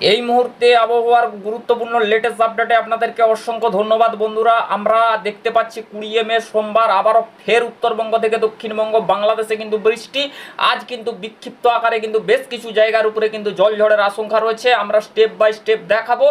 এই মুহূর্তে আবহাওয়ার গুরুত্বপূর্ণ লেটেস্ট আপডেটে আপনাদেরকে অসংখ্য ধন্যবাদ, বন্ধুরা। আমরা দেখতে পাচ্ছি কুড়িয়ে মে সোমবার আবারও ফের উত্তরবঙ্গ থেকে দক্ষিণবঙ্গ, বাংলাদেশে কিন্তু বৃষ্টি। আজ কিন্তু বিক্ষিপ্ত আকারে কিন্তু বেশ কিছু জায়গার উপরে কিন্তু জল ঝড়ের আশঙ্কা রয়েছে। আমরা স্টেপ বাই স্টেপ দেখাবো।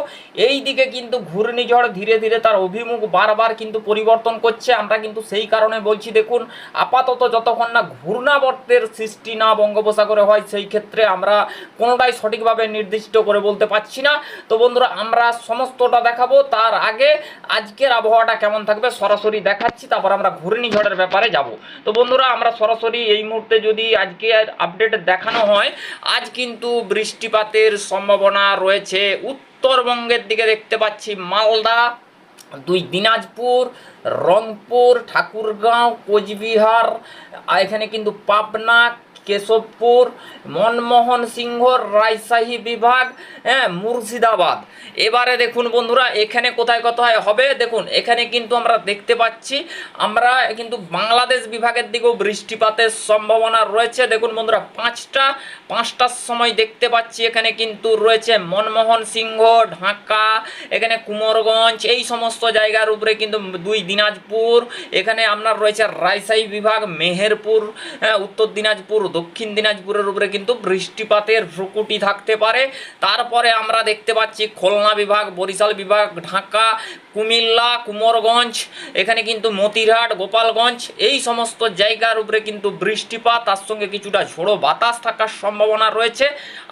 এই দিকে কিন্তু ঘূর্ণিঝড় ধীরে ধীরে তার অভিমুখ বারবার কিন্তু পরিবর্তন করছে। আমরা কিন্তু সেই কারণে বলছি, দেখুন, আপাতত যতক্ষণ না ঘূর্ণাবর্তের সৃষ্টি না বঙ্গোপসাগরে হয়, সেই ক্ষেত্রে আমরা কোনোটাই সঠিকভাবে নির্দিষ্ট করে পারছি না। তো বন্ধুরা, আমরা সমস্তটা দেখাবো তার আগে। আজকের আবহাওয়াটা কেমন থাকবে সরাসরি দেখাচ্ছি, তারপর আমরা ঘূর্ণিঝড়ের ব্যাপারে যাব। তো বন্ধুরা, আমরা সরাসরি এই মুহূর্তে যদি আজকে আপডেট দেখানো হয়, আজ কিন্তু বৃষ্টিপাতের সম্ভাবনা রয়েছে। উত্তরবঙ্গের দিকে দেখতে পাচ্ছি মালদা, দুই দিনাজপুর, রংপুর, ঠাকুরগাঁও, কোচবিহার এখানে কিন্তু পাবনা কেশবপুর মনমোহন সিংহ রাজশাহী বিভাগ হ্যাঁ মুর্শিদাবাদ। এবারে দেখুন বন্ধুরা এখানে কোথায় কোথায় হবে দেখুন এখানে কিন্তু আমরা দেখতে পাচ্ছি আমরা কিন্তু বাংলাদেশ বিভাগের দিকেও বৃষ্টিপাতের সম্ভাবনা রয়েছে। দেখুন বন্ধুরা পাঁচটা পাঁচটার সময় দেখতে পাচ্ছি এখানে কিন্তু রয়েছে মনমোহন সিংহ ঢাকা এখানে কুমোরগঞ্জ এই সমস্ত জায়গার উপরে কিন্তু দুই দিনাজপুর এখানে আপনার রয়েছে রাজশাহী বিভাগ মেহেরপুর হ্যাঁ, উত্তর দিনাজপুর দক্ষিণ দিনাজপুরের উপরে কিন্তু বৃষ্টিপাতের ভ্রুকুটি থাকতে পারে। তারপরে আমরা দেখতে পাচ্ছি খুলনা বিভাগ, বরিশাল বিভাগ, ঢাকা, কুমিল্লা, কুমোরগঞ্জ, এখানে কিন্তু মতিরহাট, গোপালগঞ্জ, এই সমস্ত জায়গার উপরে কিন্তু বৃষ্টিপাত, তার সঙ্গে কিছুটা ঝোড়ো বাতাস থাকার সম্ভাবনা রয়েছে।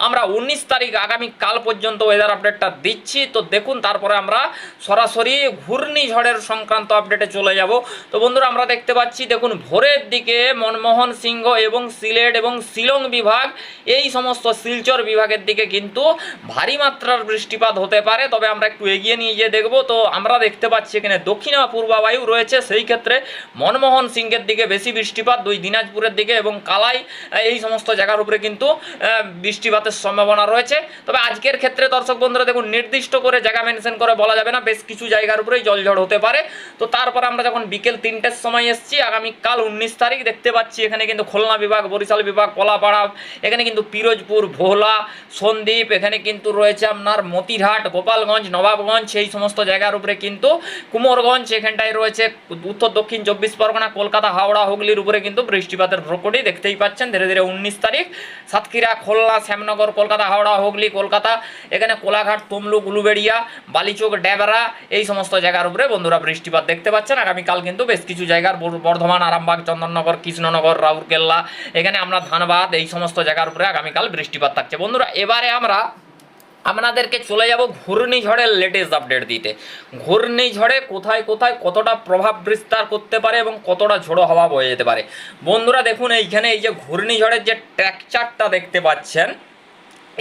আমরা উনিশ তারিখ আগামী কাল পর্যন্ত ওয়েদার আপডেটটা দিচ্ছি। তো দেখুন, তারপরে আমরা সরাসরি ঘূর্ণিঝড়ের সংক্রান্ত আপডেটে চলে যাব। তো বন্ধুরা, আমরা দেখতে পাচ্ছি, দেখুন, ভোরের দিকে মনমোহন সিংহ এবং সিলেট এবং শিলং বিভাগ, এই সমস্ত শিলচর বিভাগের দিকে কিন্তু ভারী মাত্রার বৃষ্টিপাত হতে পারে। তবে আমরা একটু এগিয়ে নিয়ে গিয়ে দেখব। তো আমরা দেখতে পাচ্ছি এখানে দক্ষিণ পূর্বাবায়ু রয়েছে। সেই ক্ষেত্রে মনমোহন সিংহের দিকে বেশি বৃষ্টিপাত, দুই দিনাজপুরের দিকে এবং কালাই, এই সমস্ত জায়গার উপরে কিন্তু বৃষ্টিপাতের সম্ভাবনা রয়েছে। তবে আজকের ক্ষেত্রে দর্শক বন্ধুরা, দেখুন, নির্দিষ্ট করে জায়গা মেনশন করে বলা যাবে না। বেশ কিছু জায়গার উপরেই জলঝড় হতে পারে। তো তারপর আমরা যখন বিকেল তিনটের সময় এসেছি, আগামীকাল উনিশ তারিখ, দেখতে পাচ্ছি এখানে কিন্তু খুলনা বিভাগ, বরিশাল বিভাগ, কলাপাড়া, এখানে কিন্তু পিরোজপুর, ভোলা, সন্দ্বীপ, এখানে কিন্তু রয়েছে আপনার মতিরহাট, গোপালগঞ্জ, নবাবগঞ্জ এই সমস্ত জায়গার উপরে কিন্তু কুমোরগঞ্জ, এখানটায় রয়েছে উত্তর, দক্ষিণ, চব্বিশ পরগনা, কলকাতা, হাওড়া, হুগলির উপরে কিন্তু বৃষ্টিপাতের প্রকটি দেখতেই পাচ্ছেন। ধীরে ধীরে উনিশ তারিখ, সাতক্ষীরা, খুলনা, শ্যামনগর, কলকাতা, হাওড়া, হুগলি, কলকাতা, এখানে কোলাঘাট, তমলুক, উলুবেড়িয়া, বালিচোক ড্যাবরা এই সমস্ত জায়গার উপরে বন্ধুরা বৃষ্টিপাত দেখতে পাচ্ছেন। আগামীকাল কিন্তু বেশ কিছু জায়গার বর্ধমান, আরামবাগ, চন্দননগর, কৃষ্ণনগর, রাউরকেল্লা, এখানে আমরা ধানবাদ এই সমস্ত জায়গার উপরে আগামীকাল বৃষ্টিপাত থাকছে। বন্ধুরা, এবারে আমরা আপনাদেরকে চলে যাব ঘূর্ণিঝড়ের লেটেস্ট আপডেট দিতে। ঘূর্ণিঝড়ে কোথায় কোথায় কতটা প্রভাব বিস্তার করতে পারে এবং কতটা ঝোড়ো হওয়া বয়ে যেতে পারে? বন্ধুরা, দেখুন, এইখানে এই যে ঘূর্ণিঝড়ের যে ট্র্যাকচারটা দেখতে পাচ্ছেন,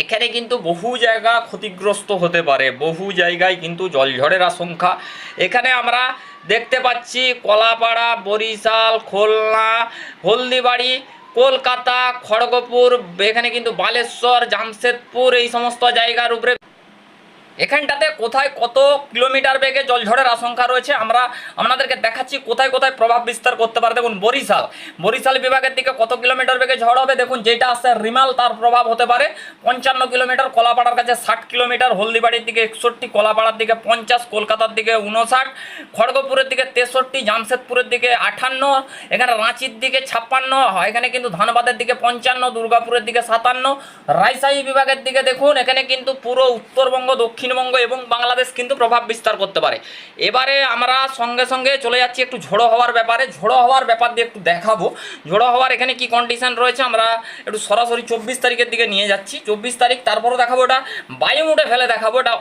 এখানে কিন্তু বহু জায়গা ক্ষতিগ্রস্ত হতে পারে, বহু জায়গায় কিন্তু জলঝড়ের আশঙ্কা। এখানে আমরা দেখতে পাচ্ছি কলাপাড়া, বরিশাল, খুলনা, হলদিবাড়ি কলকাতা খড়গপুর এখানে কিন্তু বালেশ্বর জামশেদপুর এই সমস্ত জায়গার উপরে এখানটাতে কোথায় কত কিলোমিটার বেগে জলঝড়ের আশঙ্কা রয়েছে? আমরা আপনাদেরকে দেখাচ্ছি কোথায় কোথায় প্রভাব বিস্তার করতে পারে। দেখুন, বরিশাল। বরিশাল বিভাগের দিকে কত কিলোমিটার বেগে ঝড় হবে? দেখুন, যেটা আসছে রিমাল, তার প্রভাব হতে পারে পঞ্চান্ন কিলোমিটার, কলাপাড়ার কাছে ষাট কিলোমিটার, হলদিবাড়ির দিকে একষট্টি, কলাপাড়ার দিকে পঞ্চাশ, কলকাতার দিকে উনষাট খড়গপুরের দিকে তেষট্টি, জামশেদপুরের দিকে আঠান্ন, এখানে রাঁচির দিকে ছাপ্পান্ন এখানে কিন্তু ধানবাদের দিকে পঞ্চান্ন, দুর্গাপুরের দিকে সাতান্ন, রাজশাহী বিভাগের দিকে দেখুন, এখানে কিন্তু পুরো উত্তরবঙ্গ দক্ষিণবঙ্গ এবং বাংলাদেশ কিন্তু প্রভাব বিস্তার করতে পারে। এবারে আমরা সঙ্গে সঙ্গে চলে যাচ্ছি একটু ঝোড়ো হওয়ার ব্যাপারে। ঝোড়ো হওয়ার ব্যাপার দিয়ে একটু দেখাবো। ঝোড়ো হওয়ার এখানে কি কন্ডিশন রয়েছে আমরা একটু সরাসরি চব্বিশ তারিখের দিকে নিয়ে যাচ্ছি। চব্বিশ তারিখ তারপরও দেখাবো এটা বায়ুমুটে ফেলে দেখাবো। এটা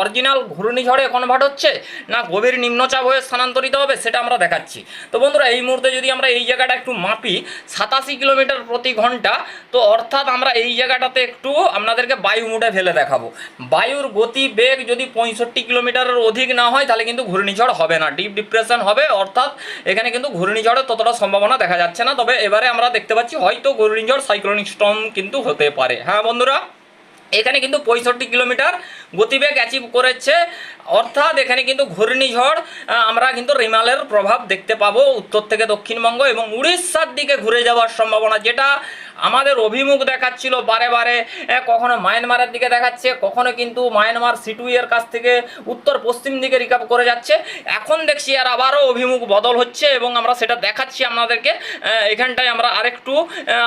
অরিজিনাল ঘূর্ণিঝড়ে কনভার্ট হচ্ছে না গভীর নিম্নচাপ হয়ে স্থানান্তরিত হবে সেটা আমরা দেখাচ্ছি। তো বন্ধুরা, এই মুহূর্তে যদি আমরা এই জায়গাটা একটু মাপি, সাতাশি কিলোমিটার প্রতি ঘণ্টা, তো অর্থাৎ আমরা এই জায়গাটাতে একটু আপনাদেরকে বায়ু মুটে ফেলে দেখাবো। বায়ুর গতি বেগ যদি পঁয়ষট্টি কিলোমিটারের অধিক না হয়, তাহলে কিন্তু ঘূর্ণিঝড় হবে না। ডিপ ডিপ্রেশন হবে, অর্থাৎ এখানে কিন্তু ঘূর্ণিঝড়ের ততটা সম্ভাবনা দেখা যাচ্ছে না। তবে এবারে আমরা দেখতে পাচ্ছি, হয়তো ঘূর্ণিঝড় সাইক্লোনিক স্টর্ম কিন্তু হতে পারে। হ্যাঁ বন্ধুরা, এখানে কিন্তু পঁয়ষট্টি কিলোমিটার গতিবেগ অ্যাচিভ করেছে। অর্থাৎ এখানে কিন্তু ঘূর্ণিঝড় আমরা কিন্তু রিমালের প্রভাব দেখতে পাবো উত্তর থেকে দক্ষিণবঙ্গ এবং উড়িষ্যার দিকে ঘুরে যাওয়ার সম্ভাবনা, যেটা আমাদের অভিমুখ দেখাচ্ছিল বারে বারে কখনো মায়ানমারের দিকে দেখাচ্ছে, কখনো কিন্তু মায়ানমার সিটুইয়ের কাছ থেকে উত্তর পশ্চিম দিকে রিকাপ করে যাচ্ছে। এখন দেখছি আর আবারও অভিমুখ বদল হচ্ছে এবং আমরা সেটা দেখাচ্ছি আপনাদেরকে। এখানটায় আমরা আরেকটু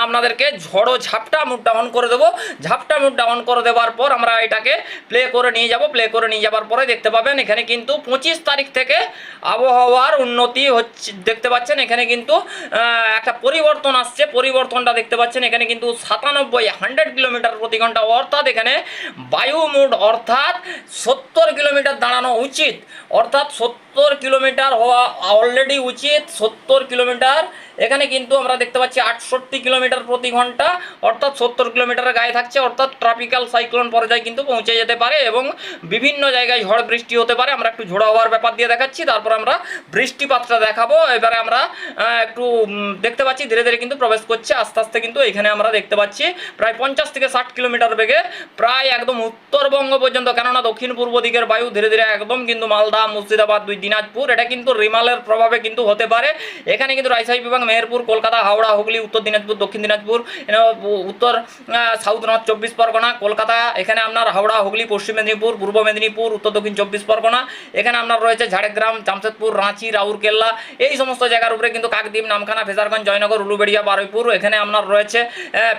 আপনাদেরকে ঝড়ো ঝাপটা মুডটা অন করে দেবো। ঝাপটা মুডটা অন করে দেওয়ার পর আমরা এটাকে প্লে করে নিয়ে যাব। প্লে করে নিয়ে যাওয়ার পরে দেখতে পাবেন, এখানে কিন্তু পঁচিশ তারিখ থেকে আবহাওয়ার উন্নতি হচ্ছে, দেখতে পাচ্ছেন, এখানে কিন্তু একটা পরিবর্তন আসছে। পরিবর্তনটা দেখতে পাচ্ছেন এখানে কিন্তু সাতানব্বই, হান্ড্রেড কিলোমিটার প্রতি ঘণ্টা। অর্থাৎ এখানে বায়ু মুড, অর্থাৎ সত্তর কিলোমিটার দাঁড়ানো উচিত। অর্থাৎ সত্তর কিলোমিটার হওয়া অলরেডি উচিত, সত্তর কিলোমিটার। এখানে কিন্তু আমরা দেখতে পাচ্ছি আটষট্টি কিলোমিটার প্রতি ঘণ্টা, অর্থাৎ সত্তর কিলোমিটারের গায়ে থাকছে, অর্থাৎ ট্রপিক্যাল সাইক্লোন পর্যায়ে কিন্তু পৌঁছে যেতে পারে এবং বিভিন্ন জায়গায় ঝড় বৃষ্টি হতে পারে। আমরা একটু ঝোড়ো হওয়ার ব্যাপার দিয়ে দেখাচ্ছি, তারপর আমরা বৃষ্টিপাতটা দেখাবো। এবারে আমরা একটু দেখতে পাচ্ছি ধীরে ধীরে কিন্তু প্রবেশ করছে, আস্তে আস্তে কিন্তু এখানে আমরা দেখতে পাচ্ছি প্রায় পঞ্চাশ থেকে ষাট কিলোমিটার বেগে, প্রায় একদম উত্তরবঙ্গ পর্যন্ত, কেননা দক্ষিণ পূর্ব দিকের বায়ু ধীরে ধীরে একদম কিন্তু মালদা, মুর্শিদাবাদ দুই দিনাজপুর, এটা কিন্তু রিমালের প্রভাবে কিন্তু হতে পারে। এখানে কিন্তু রাজশাহী বিভাগ, মেহেরপুর, কলকাতা, হাওড়া, হুগলি, উত্তর দিনাজপুর, দক্ষিণ দিনাজপুর উত্তর সাউথ, নর্থ, চব্বিশ পরগনা, কলকাতা, এখানে আপনার হাওড়া, হুগলি, পশ্চিম মেদিনীপুর, পূর্ব মেদিনীপুর, উত্তর দক্ষিণ চব্বিশ পরগনা, এখানে আপনার রয়েছে ঝাড়গ্রাম, জামশেদপুর, রাঁচি, রাউরকেল্লা, এই সমস্ত জায়গার উপরে কিন্তু কাকদ্বীপ, নামখানা, ফেজারগঞ্জ, জয়নগর, উলুবেড়িয়া, বারুইপুর, এখানে আপনার রয়েছে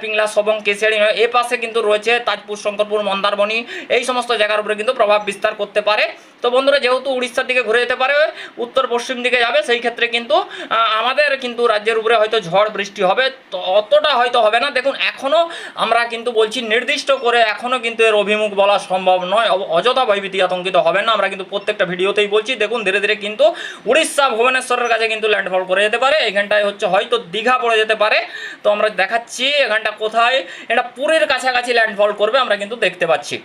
পিংলা সবং কেশিয়াড়ি এ পাশে কিন্তু রয়েছে তাজপুর, শঙ্করপুর, মন্দারমণি, এই সমস্ত জায়গার উপরে কিন্তু প্রভাব বিস্তার করতে পারে। তো বন্ধুরা, যেহেতু উড়িষ্যার দিকে ঘুরে যেতে পারে, উত্তর পশ্চিম দিকে যাবে, সেই ক্ষেত্রে কিন্তু আমাদের কিন্তু রাজ্যের উপরে হয়তো ঝড় বৃষ্টি হবে অতটা হয়তো হবে না। দেখুন এখনও আমরা কিন্তু বলছি নির্দিষ্ট করে এখনও কিন্তু এর অভিমুখ বলা সম্ভব নয় অযথা ভয়ভীতি আতঙ্কিত হবে না, আমরা কিন্তু প্রত্যেকটা ভিডিওতেই বলছি। দেখুন, ধীরে ধীরে কিন্তু উড়িষ্যা, ভুবনেশ্বরের কাছে কিন্তু ল্যান্ডফল করে যেতে পারে, এখানটায় হচ্ছে হয়তো দীঘা পড়ে যেতে পারে। তো আমরা দেখাচ্ছি এখানটা কোথায়, এটা পুরীর কাছাকাছি ল্যান্ডফল করবে, আমরা কিন্তু দেখতে পাচ্ছি।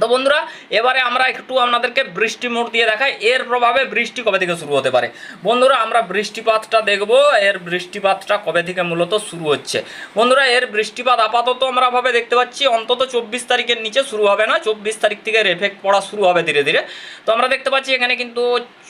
তো বন্ধুরা, এবারে আমরা একটু আপনাদেরকে বৃষ্টি মোড় দিয়ে দেখাই। এর প্রভাবে বৃষ্টি কবে থেকে শুরু হতে পারে? বন্ধুরা, আমরা বৃষ্টিপাতটা দেখব। এর বৃষ্টিপাতটা কবে থেকে মূলত শুরু হচ্ছে? বন্ধুরা, এর বৃষ্টিপাত আপাতত আমরা ভাবে দেখতে পাচ্ছি, অন্তত চব্বিশ তারিখের নিচে শুরু হবে না। চব্বিশ তারিখ থেকে এর এফেক্ট পড়া শুরু হবে ধীরে ধীরে। তো আমরা দেখতে পাচ্ছি, এখানে কিন্তু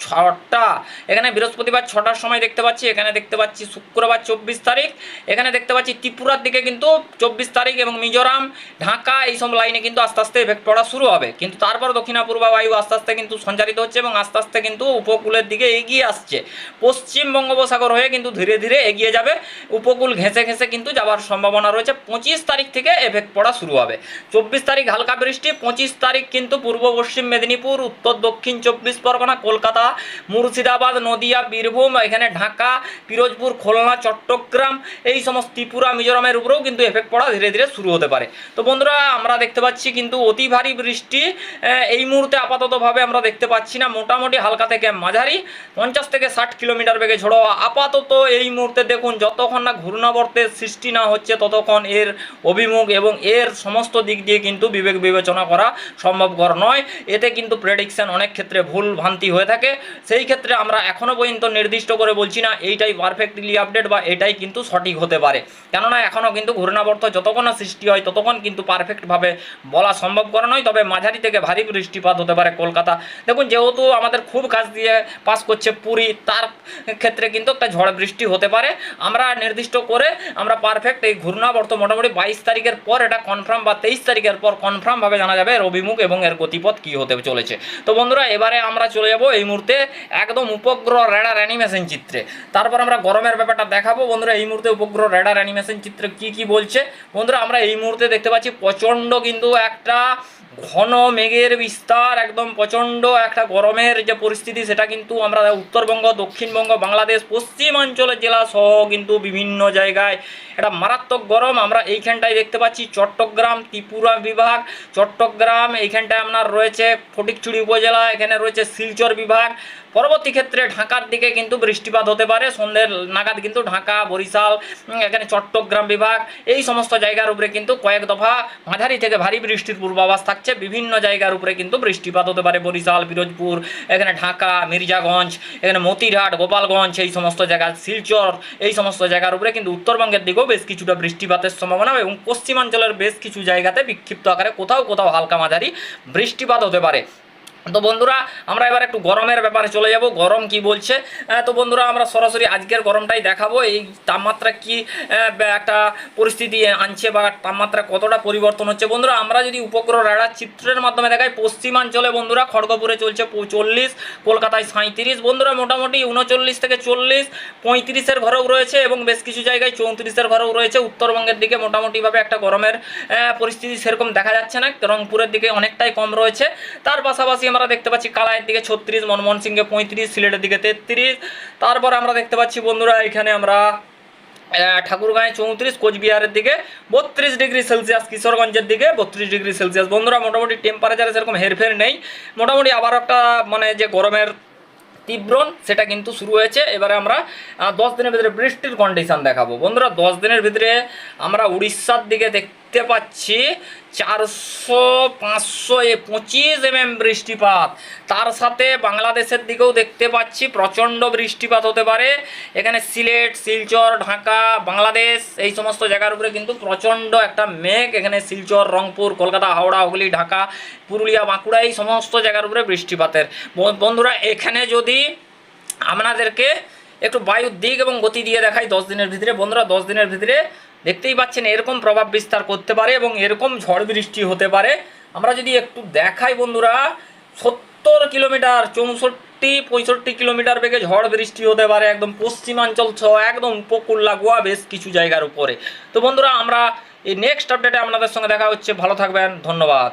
ছটা, এখানে বৃহস্পতিবার ছটার সময় দেখতে পাচ্ছি, এখানে দেখতে পাচ্ছি শুক্রবার চব্বিশ তারিখ, এখানে দেখতে পাচ্ছি ত্রিপুরার দিকে কিন্তু চব্বিশ তারিখ এবং মিজোরাম, ঢাকা এই সব লাইনে কিন্তু আস্তে আস্তে এফেক্ট পড়া শুরু হবে। কিন্তু তারপর দক্ষিণাপূর্বা বায়ু আস্তে আস্তে কিন্তু সঞ্চারিত হচ্ছে এবং আস্তে আস্তে কিন্তু উপকূলের দিকে এগিয়ে আসছে। পশ্চিম বঙ্গোপসাগর হয়ে কিন্তু ধীরে ধীরে এগিয়ে যাবে। উপকূল ঘেঁষে ঘেঁষে কিন্তু যাওয়ার সম্ভাবনা রয়েছে। পঁচিশ তারিখ থেকে এফেক্ট পড়া শুরু হবে। চব্বিশ তারিখ হালকা বৃষ্টি, পঁচিশ তারিখ কিন্তু পূর্ব পশ্চিম মেদিনীপুর, উত্তর দক্ষিণ চব্বিশ পরগনা, কলকাতা, মুর্শিদাবাদ, নদিয়া, বীরভূম, এখানে ঢাকা, পিরোজপুর, খুলনা, চট্টগ্রাম, এই সমস্ত ত্রিপুরা, মিজোরামের উপরেও কিন্তু এফেক্ট পড়া ধীরে ধীরে শুরু হতে পারে। তো বন্ধুরা, আমরা দেখতে পাচ্ছি কিন্তু অতি ভারী বৃষ্টি এই মুহূর্তে আপাততভাবে আমরা দেখতে পাচ্ছি না। মোটামুটি হালকা থেকে মাঝারি, পঞ্চাশ থেকে ষাট কিলোমিটার বেগে ঝোড়ো। আপাতত এই মুহূর্তে দেখুন, যতক্ষণ না ঘূর্ণাবর্তের সৃষ্টি না হচ্ছে, ততক্ষণ এর অভিমুখ এবং এর সমস্ত দিক দিয়ে কিন্তু বিবেক বিবেচনা করা সম্ভবকর নয়। এতে কিন্তু প্রেডিকশন অনেক ক্ষেত্রে ভুল ভ্রান্তি হয়ে থাকে। সেই ক্ষেত্রে আমরা এখনও পর্যন্ত নির্দিষ্ট করে বলছি না, এইটাই পারফেক্টলি আপডেট বা এটাই কিন্তু সঠিক হতে পারে। কেননা এখনও কিন্তু ঘূর্ণাবর্ত যতক্ষণ না সৃষ্টি হয়, ততক্ষণ কিন্তু পারফেক্টভাবে বলা সম্ভবকর নয়। তবে মাঝারি থেকে ভারী বৃষ্টিপাত হতে পারে কলকাতা। দেখুন, যেহেতু আমাদের খুব কাছ দিয়ে পাস করছে পুরী, তার ক্ষেত্রে কিন্তু একটা ঝড় বৃষ্টি হতে পারে। আমরা নির্দিষ্ট করে আমরা পারফেক্ট এই ঘূর্ণাবর্ত মোটামুটি বাইশ তারিখের পর এটা কনফার্ম বা তেইশ তারিখের পর কনফার্মভাবে জানা যাবে এর অভিমুখ এবং এর গতিপথ কী হতে চলেছে। তো বন্ধুরা, এবারে আমরা চলে যাব এই মুহূর্তে একদম উপগ্রহ রেডার অ্যানিমেশন চিত্রে। তারপর আমরা গরমের ব্যাপারটা দেখাবো। বন্ধুরা, এই মুহূর্তে উপগ্রহ রেডার অ্যানিমেশন চিত্রে কি কি বলছে? বন্ধুরা, আমরা এই মুহূর্তে দেখতে পাচ্ছি প্রচণ্ড কিন্তু একটা ঘন মেঘের বিস্তার, একদম প্রচণ্ড একটা গরমের যে পরিস্থিতি, সেটা কিন্তু আমরা উত্তরবঙ্গ, দক্ষিণবঙ্গ, বাংলাদেশ, পশ্চিমাঞ্চলের জেলা সহ কিন্তু বিভিন্ন জায়গায় এটা মারাত্মক গরম আমরা এইখানটায় দেখতে পাচ্ছি। চট্টগ্রাম, ত্রিপুরা বিভাগ, চট্টগ্রাম, এইখানটায় আপনার রয়েছে ফটিকচুড়ি উপজেলা, এখানে রয়েছে শিলচর বিভাগ পরবর্তী ক্ষেত্রে ঢাকার দিকে কিন্তু বৃষ্টিপাত হতে পারে, সন্ধ্যের নাগাদ কিন্তু ঢাকা, বরিশাল এখানে চট্টগ্রাম বিভাগ, এই সমস্ত জায়গার উপরে কিন্তু কয়েক দফা মাঝারি থেকে ভারী বৃষ্টির পূর্বাভাস থাকছে। বিভিন্ন জায়গার উপরে কিন্তু বৃষ্টিপাত হতে পারে, বরিশাল, পিরোজপুর, এখানে ঢাকা, মির্জাগঞ্জ, এখানে মতিরহাট, গোপালগঞ্জ, এই সমস্ত জায়গা, শিলচর, এই সমস্ত জায়গার উপরে কিন্তু উত্তরবঙ্গের দিকেও বেশ কিছুটা বৃষ্টিপাতের সম্ভাবনা এবং পশ্চিমাঞ্চলের বেশ কিছু জায়গাতে বিক্ষিপ্ত আকারে কোথাও কোথাও হালকা মাঝারি বৃষ্টিপাত হতে পারে। তো বন্ধুরা, আমরা এবার একটু গরমের ব্যাপারে চলে যাব। গরম কি বলছে? তো বন্ধুরা, আমরা সরাসরি আজকের গরমটাই দেখাবো। এই তাপমাত্রা কি একটা পরিস্থিতি আনছে বা তাপমাত্রা কতটা পরিবর্তন হচ্ছে? বন্ধুরা, আমরা যদি উপগ্রহ রেডার চিত্রের মাধ্যমে দেখাই, পশ্চিমাঞ্চলে বন্ধুরা খড়গপুরে চলছে চল্লিশ, কলকাতায় সাঁত্রিশ বন্ধুরা, মোটামুটি উনচল্লিশ থেকে চল্লিশ, পঁয়ত্রিশের ঘরেও রয়েছে এবং বেশ কিছু জায়গায় চৌত্রিশের ঘরেও রয়েছে। উত্তরবঙ্গের দিকে মোটামুটিভাবে একটা গরমের পরিস্থিতি সেরকম দেখা যাচ্ছে না, রংপুরের দিকে অনেকটাই কম রয়েছে। তার পাশাপাশি আমরা দেখতে পাচ্ছি কালাইয়ের দিকে ছত্রিশ, মনমোহন সিংহে পঁয়ত্রিশ, সিলেটের দিকে তেত্রিশ। তারপর আমরা দেখতে পাচ্ছি বন্ধুরা, এখানে আমরা ঠাকুরগাঁয়ে চৌত্রিশ, কোচবিহারের দিকে বত্রিশ ডিগ্রি সেলসিয়াস, কিশোরগঞ্জের দিকে বত্রিশ ডিগ্রি সেলসিয়াস। বন্ধুরা, মোটামুটি টেম্পারেচারে সেরকম হেরফের নেই। মোটামুটি আবার একটা মানে যে গরমের তীব্রণ, সেটা কিন্তু শুরু হয়েছে। এবারে আমরা দশ দিনের ভিতরে বৃষ্টির কন্ডিশান দেখাবো। বন্ধুরা, দশ দিনের ভিতরে আমরা উড়িষ্যার দিকে দেখতে পাচ্ছি চারশো, পাঁচশো এ পঁচিশ এমএম বৃষ্টিপাত। তার সাথে বাংলাদেশের দিকেও দেখতে পাচ্ছি প্রচণ্ড বৃষ্টিপাত হতে পারে। এখানে সিলেট, শিলচর, ঢাকা, বাংলাদেশ এই সমস্ত জায়গার উপরে কিন্তু প্রচণ্ড একটা মেঘ। এখানে শিলচর, রংপুর, কলকাতা, হাওড়া, হুগলি, ঢাকা, পুরুলিয়া, বাঁকুড়া এই সমস্ত জায়গার উপরে বৃষ্টিপাতের। বন্ধুরা, এখানে যদি আপনাদেরকে একটু বায়ুর দিক এবং গতি দিয়ে দেখাই, দশ দিনের ভিতরে। বন্ধুরা, দশ দিনের ভিতরে দেখতেই পাচ্ছেন, এরকম প্রভাব বিস্তার করতে পারে এবং এরকম ঝড় বৃষ্টি হতে পারে। আমরা যদি একটু দেখাই বন্ধুরা, সত্তর কিলোমিটার, চৌষট্টি, পঁয়ষট্টি কিলোমিটার বেগে ঝড় বৃষ্টি হতে পারে একদম পশ্চিমাঞ্চল সহ, একদম উপকূল লাগোয়া বেশ কিছু জায়গার উপরে। তো বন্ধুরা, আমরা এই নেক্সট আপডেটে আপনাদের সঙ্গে দেখা হচ্ছে। ভালো থাকবেন, ধন্যবাদ।